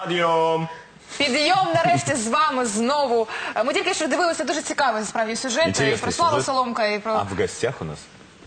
Подъем! Підйом нарешті з вами знову. Е, Ми тільки що дивилися дуже цікавий справді сюжет і Интересный про Славу сюжет. Соломка, і про А в гостях у нас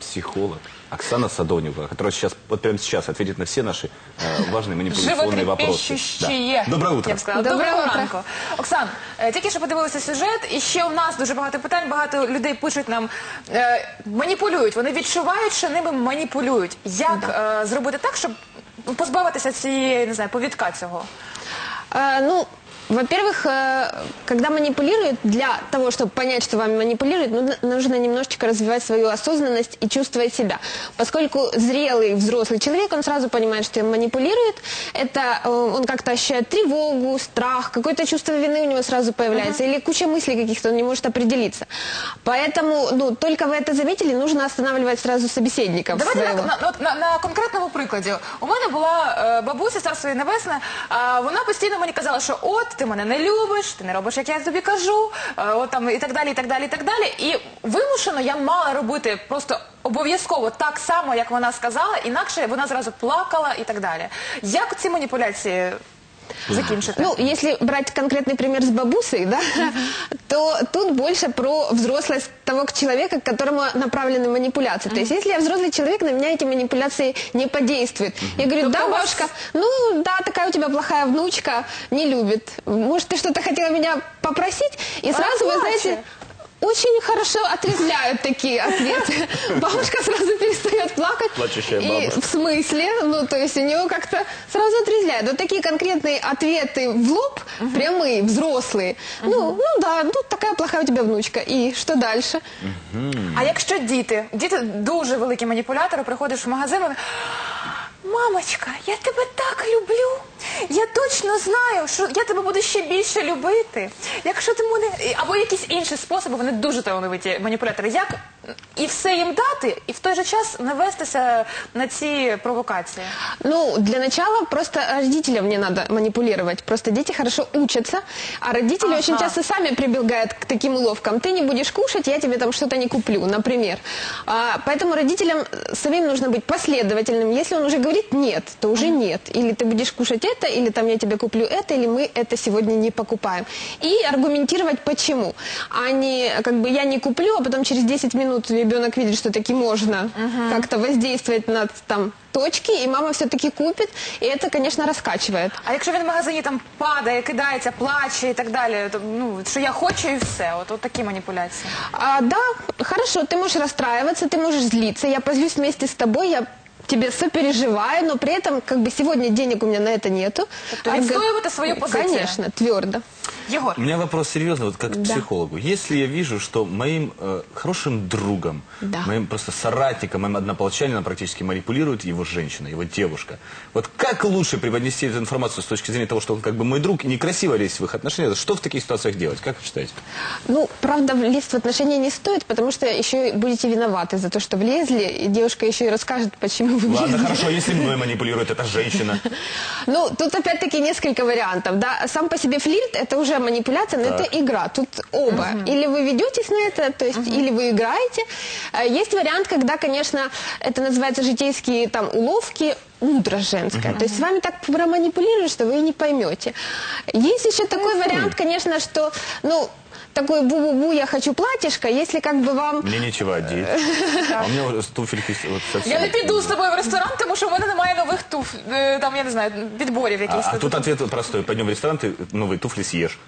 психолог Оксана Садонева, которая сейчас, вот прямо сейчас ответит на все наши э, важные манипуляционные вопросы. животрепещущее. Доброе утро. Я б сказала. Доброе Доброго утро. ранку. Оксан, е, тільки що подивилися сюжет, і ще у нас дуже багато питань. Багато людей пишуть нам, е, маніпулюють. Вони відчувають, що ними маніпулюють. Як е, зробити так, щоб ну, позбавитися цієї, не знаю, повідка цього? Э, ну, во-первых, э, когда манипулируют, для того, чтобы понять, что вами манипулируют, ну- нужно немножечко развивать свою осознанность и чувствовать себя. Поскольку зрелый взрослый человек, он сразу понимает, что им манипулирует, это э, он как-то ощущает тревогу, страх, какое-то чувство вины у него сразу появляется, или куча мыслей каких-то, он не может определиться. Поэтому, ну, только вы это заметили, нужно останавливать сразу собеседника Давайте на, своего. на, от на, на конкретному прикладі. У мене була е, бабуся царство їй небесне. А вона постійно мені казала, що от ти мене не любиш, ти не робиш, як я тобі кажу, е, і так далі, і так далі, і так далі. І вимушено я мала робити просто обов'язково так само, як вона сказала, інакше вона зразу плакала і так далі. Як ці маніпуляції закінчити? Ну, если брать конкретный пример с бабусей, да, то тут больше про взрослость того человека, к которому направлены манипуляции. То есть, если я взрослый человек, на меня эти манипуляции не подействуют. Я говорю, да, у вас- бабушка, ну, да, такая у тебя плохая внучка, не любит. Может, ты что-то хотела меня попросить? И сразу, вы знаете, очень хорошо отрезвляют такие ответы. Бабушка сразу перестает плакать. Плачущая И бабушка. в смысле? Ну, то есть у него как-то сразу отрезвляет. Вот такие конкретные ответы в лоб, прямые, взрослые. Ну, ну да, ну такая плохая у тебя внучка. И что дальше? А якщо діти, діти дуже великі маніпулятори, приходиш в магазин, вони, мамочка, я тебе так люблю. Я точно знаю, що я тебе буду ще більше любити. Якщо ти мене або якісь інші способи, вони дуже талановиті маніпулятори. Як і все їм дати, і в той же час не вестися на ці провокації. Ну, для начала просто родителям не надо манипулировать. Просто дети хорошо учатся, а родители Ага. очень часто сами прибегают к таким уловкам. Ты не будешь кушать, я тебе там что-то не куплю, например. А, поэтому родителям самим нужно быть последовательным. Если он уже говорит нет, то уже нет. Или ты будешь кушать это, или там я тебе куплю это, или мы это сегодня не покупаем. И аргументировать почему. А не как бы я не куплю, а потом через 10 минут ребенок видит, что таки можно как-то воздействовать на там точки, и мама все-таки купит, и это, конечно, раскачивает. А якщо він в магазині там падає, кидається, плаче і так далі, то ну що я хочу і все, от, от такі маніпуляції. А, да, хорошо, ты можешь расстраиваться, ты можешь злиться, я позлюсь вместе с тобой, я тебе сопереживаю, но при этом как бы сегодня денег у меня на это нету. Тобто відстоювати свою позицію. Конечно, твердо. Єгор. У меня вопрос серьезный, вот как к Да. психологу. Если я вижу, что моим э, хорошим другом, Да. моим просто соратником, моим однополчанином практически манипулирует его женщина, его девушка. Вот как лучше преподнести эту информацию с точки зрения того, что он как бы мой друг, и некрасиво лезть в их отношения? Что в таких ситуациях делать? Как вы считаете? Ну, правда, лезть в отношения не стоит, потому что еще будете виноваты за то, что влезли, и девушка еще и расскажет, почему вы Ладно, влезли. хорошо, если мной манипулирует эта женщина. Ну, тут опять-таки несколько вариантов, да. Сам по себе флирт это уже манипуляция, но Так. это игра. Тут оба. Или вы ведетесь на это, то есть, или вы играете. А Есть вариант, когда, конечно, это называется житейские там уловки, мудро женская. То есть с вами так проманипулируют, что вы и не поймете. Есть еще такой вариант, конечно, что, ну, такой бу-бу-бу, я хочу платьишко, если как бы вам... Мне нечего одеть. А у меня вот туфельки вот совсем. Я не піду з тобою в ресторан, тому що в мене немає нових туф, е, там я не знаю, підборів А, якихось. а тут ответ простой. Пойдем в ресторан, ты новые туфли съешь.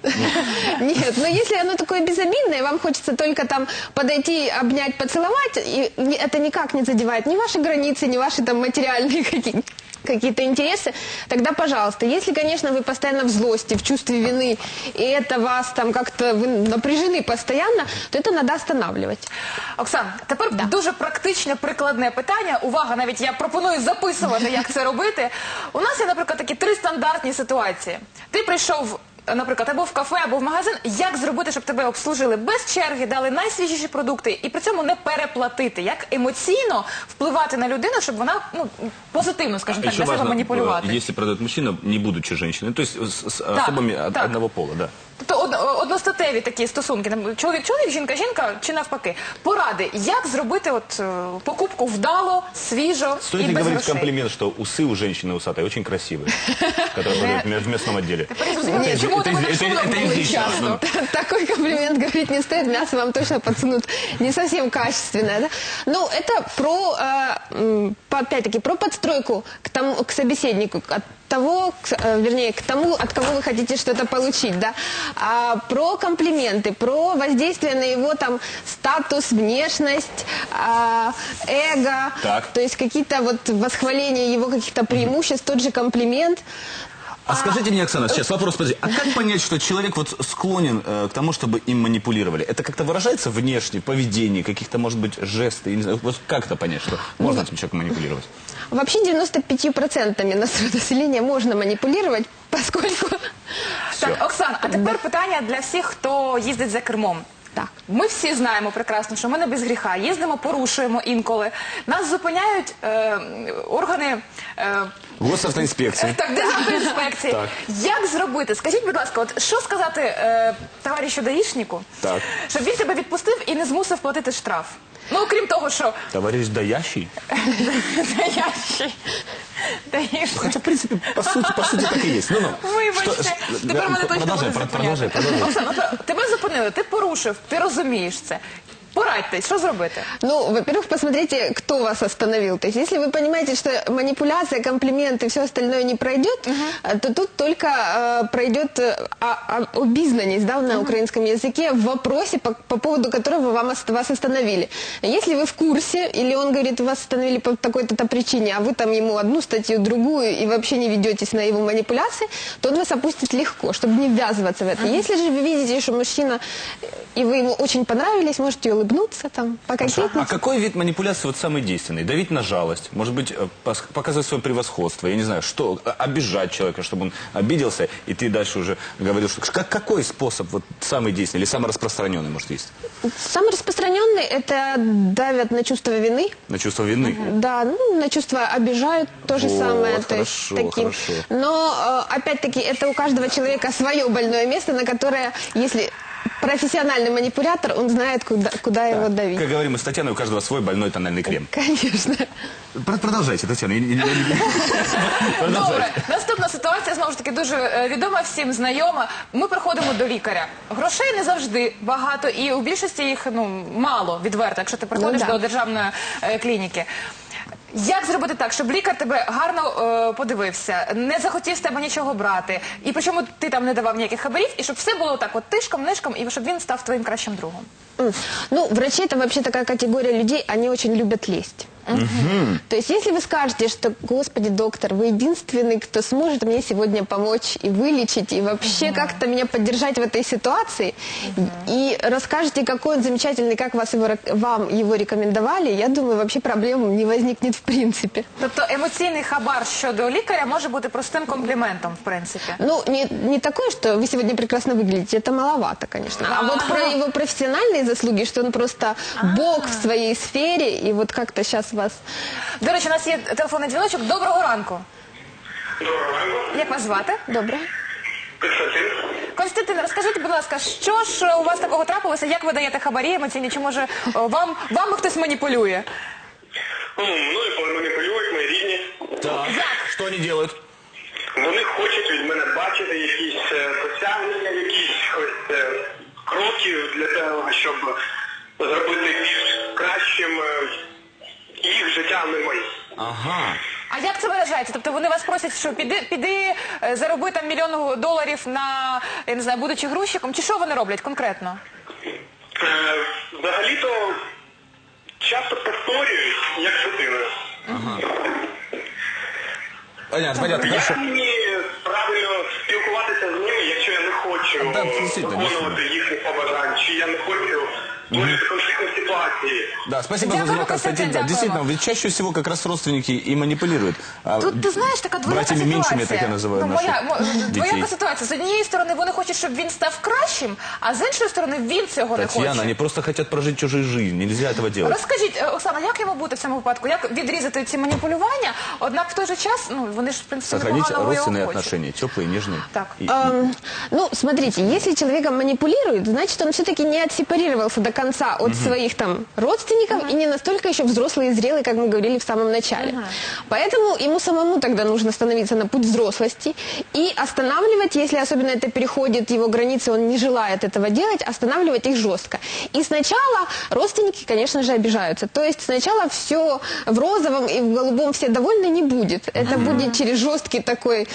Нет, но если оно такое безобидное, и вам хочется только там подойти, обнять, поцеловать, и не- это никак не задевает ни ваши границы, ни ваши там материальные какие- какие-то интересы, тогда пожалуйста. Если, конечно, вы постоянно в злости, в чувстве вины, и это вас там как-то, вы напряжены постоянно, то это надо останавливать. Оксан, тепер дуже практичне прикладне питання. Увага, навіть я пропоную записувати, як це робити. У нас є, наприклад, такі три стандартні ситуації. Ти прийшов. Наприклад, або в кафе, або в магазин, як зробити, щоб тебе обслужили без черги, дали найсвіжіші продукти і при цьому не переплатити, як емоційно впливати на людину, щоб вона ну позитивно, скажімо так, Еще для себе важно, маніпулювати. э, если продает мужчина, не будучи женщиной, то есть с, с Да, особами так. одного пола, да. Тобто од- одностатеві такі стосунки, там, чоловік, чоловік, жінка, жінка чи навпаки. Поради, як зробити от е, покупку вдало, свіжо Стоит і ли без говорить грошей? комплимент, что усы у женщины усатые очень красивые, которые продают в местном отделе? Тепер я зрозуміла, Это- чому это- ти мене это- шумно это були излишне. часто. Такой комплимент говорить не стоит, мясо вам точно подсунут не совсем качественное. Да? Ну, это про, э, м, по- опять-таки, про подстройку к, тому, к собеседнику, от того, к- э, вернее, к тому, от кого вы хотите что-то получить, да, А, про комплименты, про воздействие на его там статус, внешность, а, эго, Так. то есть какие-то вот восхваления его каких-то преимуществ, тот же комплимент. А скажите мне, Оксана, сейчас вопрос, подожди. А как понять, что человек вот склонен э, к тому, чтобы им манипулировали? Это как-то выражается внешне, в поведении, каких-то, может быть, жесты? Я не знаю, вот как это понять, что можно этим человеком манипулировать? Вообще 95% нас- населения можно манипулировать, поскольку... Так, Оксана, а тепер питання для всіх, хто їздить за кермом. Так. Ми всі знаємо прекрасно, що ми не без гріха. Їздимо, порушуємо інколи. Нас зупиняють е, органи е, Госавтоинспекция. так, Державтоінспекції. Так. Як зробити? Скажіть, будь ласка, от що сказати е, товаришу даїшнику, Так. щоб він тебе відпустив і не змусив платити штраф? Ну, окрім того, що Товарищ даящий? даящий. Даїшник. Хотя, в принципе, по сути, по сути так и есть. Ну, ну. Вибачте, Что- тепер да, мене точно продолжай, буде про- продолжай, продолжай. Оксана, от тебе зупинили, ти порушив, ти розумієш це. Порадьте, що зробити? Ну, во-первых, посмотрите, кто вас остановил. То есть, если вы понимаете, что манипуляция, комплименты и все остальное не пройдет, э, то тут только э, пройдет э, а- а- обизнаність да, на украинском языке в вопросе, по, по поводу которого вам, вас остановили. Если вы в курсе, или он говорит, вас остановили по такой-то то причине, а вы там ему одну статью, другую, и вообще не ведетесь на его манипуляции, то он вас опустит легко, чтобы не ввязываться в это. Если же вы видите, что мужчина, э, и вы ему очень понравились, можете улыбнуться, там, пококетничать. А какой вид манипуляции вот самый действенный? Давить на жалость? Может быть, э, показывать свое превосходство? Я не знаю, что? Э, Обижать человека, чтобы он обиделся, и ты дальше уже говорил, что... Как, какой способ вот самый действенный или самый распространенный, может, есть? Самый распространенный это давят на чувство вины. На чувство вины? Да, ну, на чувство обижают, то же Вот, самое. то есть хорошо, таким. хорошо. Но, э, опять-таки, это у каждого человека свое больное место, на которое, если профессиональный манипулятор, он знает, куда, куда его давить. Как говорим мы с Татьяной, у каждого свой больной тональный крем. Конечно. Про- Продолжайте, Татьяна. я не- я не- Продолжайте. Добре, наступна ситуація знову ж таки дуже е, відома всім знайома. Ми приходимо до лікаря. Грошей не завжди багато, і у більшості їх ну мало відверто, якщо ти приходиш да. до державної е, клініки. Як зробити так, щоб лікар тебе гарно е, подивився, не захотів з тебе нічого брати, і причому ти там не давав ніяких хабарів, і щоб все було так, от тишком, нишком, і щоб він став твоїм кращим другом. Ну, врачи это вообще такая категория людей, они очень любят лесть. То есть, если вы скажете, что, господи, доктор, вы единственный, кто сможет мне сегодня помочь и вылечить, и вообще как-то меня поддержать в этой ситуации, и расскажете, какой он замечательный, как вас его, рек- вам его рекомендовали, я думаю, вообще проблем не возникнет в принципе. Тобто емоційний хабар щодо лікаря може бути простим компліментом, в принципі. Ну, не, не такое, что вы сегодня прекрасно выглядите, это маловато, конечно. А вот про его профессиональные заслуги, что он просто бог в своей сфере, и вот как-то сейчас вас... До речі, у нас є телефонний дзвіночок. Доброго ранку. Доброго. ранку. Як вас звати? Добре. Константин. Константин, розкажіть, будь ласка, що ж у вас такого трапилося? Як ви даєте хабарі емоційні? Чи може о, вам, вами хтось маніпулює? Ну, мною маніпулюють мої рідні. Так. Что они делают? Вони хочуть від мене бачити якісь е, досягнення, якісь ось е, кроки для того, щоб зробити просять, що піди, піди е, зароби там мільйон доларів на я не знаю, будучи грузчиком, чи що вони роблять конкретно? Е, Взагалі-то часто повторюють, як дитина. Понятно, понятно, Як хорошо. мені правильно спілкуватися з ними, якщо я не хочу Да, дійсно, виконувати їхніх побажань, чи я не хочу створювати конфліктні ситуації. Да, спасибо за Дякую, звонок, Константин, Константин. Да, дякуємо. действительно, ведь чаще всего как раз родственники и манипулируют. А Тут ти знаєш така двояка Братьями ситуація. меньшими, так я называю ну, наших моя, мо- детей. двояка ситуація. З однієї сторони вони хочуть, щоб він став кращим, а з іншої сторони він цього не Татьяна, хоче. они просто хотят прожить чужую жизнь. Нельзя этого делать. Розкажіть, е, Оксана, як йому бути в цьому випадку? Як відрізати ці маніпулювання? Однак в той же час, ну вони ж в принципі Сохранить непоганого його родственные хочуть. отношения, теплые, нежные. Так. И- и- Эм, ну, смотрите, если человеком манипулирует, значит, он все-таки не отсепарировался до конца от своих там родственников и не настолько еще взрослый и зрелый, как мы говорили в самом начале. Поэтому ему самому тогда нужно становиться на путь взрослости и останавливать, если особенно это переходит его границы, он не желает этого делать, останавливать их жестко. И сначала родственники, конечно же, обижаются. То есть сначала все в розовом и в голубом все довольны не будет. Это будет через жесткий такой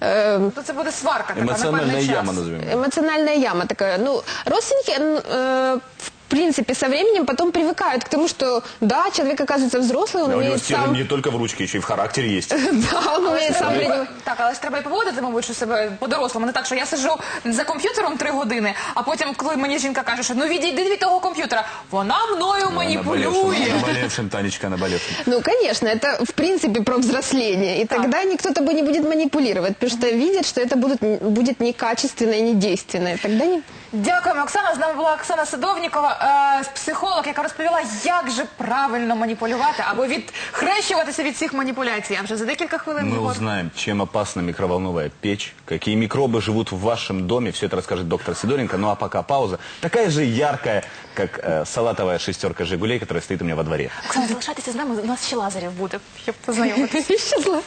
э, То це буде сварка така на Эмоциональная певний час. яма, назовем. её. эмоциональная яма такая. Ну, родственники, э, в принципе, со временем потом привыкают к тому, что да, человек оказывается взрослый, он Да, у него умеет стержень сам, не только в ручке, еще и в характере есть. да, он умеет сам Треба- принимать. Так, але ж треба і поводити, мабуть, що себе по-дорослому. Не так, що я сиджу за комп'ютером три години, а потім, коли мені жінка каже, що ну відійди від того комп'ютера, вона мною маніпулює. Наболевшим, наболевшим, Танечка, наболевшим. Ну, конечно, это в принципе про взросление. И тогда никто тобой не будет манипулировать, потому что видят, что это будут, будет некачественно и недейственно. И Тогда не... Дякуємо, Оксана. З нами була Оксана Садовнікова, е, психолог, яка розповіла, як же правильно маніпулювати або відхрещуватися від цих маніпуляцій. А вже за декілька хвилин Мы Єгор. узнаем, чем опасна микроволновая печь, какие микробы живут в вашем доме. Все это расскажет доктор Сидоренко. Ну а пока пауза. Такая же яркая, как э, салатовая шестерка «Жигулей», которая стоит у меня во дворе. Оксана, залишайтеся з нами, у нас ще Лазарів буде, щоб познайомитися. Исчезла.